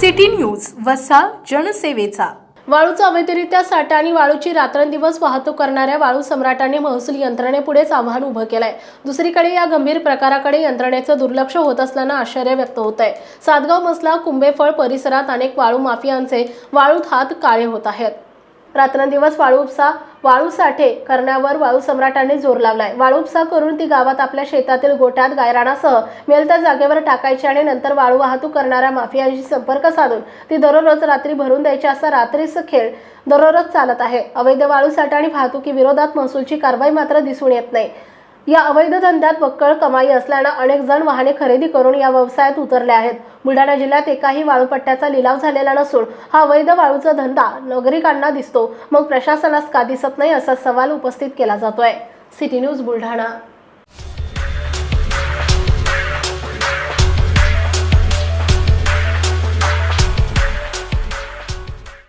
City news वसा जनसेवेचा. वाळूचा अवैधरित्या साठा आणि वाळूची रात्रंदिवस वाहतूक करणाऱ्या वाळू सम्राटांनी महसूल यंत्रणेपुढेच आव्हान उभं केलंय. दुसरीकडे या गंभीर प्रकाराकडे यंत्रणेचं दुर्लक्ष होत असल्यानं आश्चर्य व्यक्त होत आहे सातगाव मसला कुंभेफळ परिसरात अनेक वाळू माफियांचे वाळूत हात काळे होत आहेत. रात्रंदिवस वाळू उपसा वाळू साठे करण्यावर वाळू सम्राटांनी जोर लावलाय. वाळू उपसा करून ती गावात आपल्या शेतातील गोठ्यात गायराणासह मिळेल त्या जागेवर टाकायची आणि नंतर वाळू वाहतूक करणाऱ्या माफियांशी संपर्क साधून ती दररोज रात्री भरून द्यायची असा रात्रीच खेळ दररोज चालत आहे. अवैध वाळू साठा आणि वाहतुकी विरोधात महसूलची कारवाई मात्र दिसून येत नाही. या अवैध धंद्यात बक्कळ कमाई असल्यानं अनेक जण वाहने खरेदी करून या व्यवसायात उतरले आहेत. बुलढाणा जिल्ह्यात एकाही वाळूपट्ट्याचा लिलाव झालेला नसून हा अवैध वाळूचा धंदा नागरिकांना दिसतो. मग प्रशासनास का दिसत नाही असा सवाल उपस्थित केला जातोय. City news Buldhana.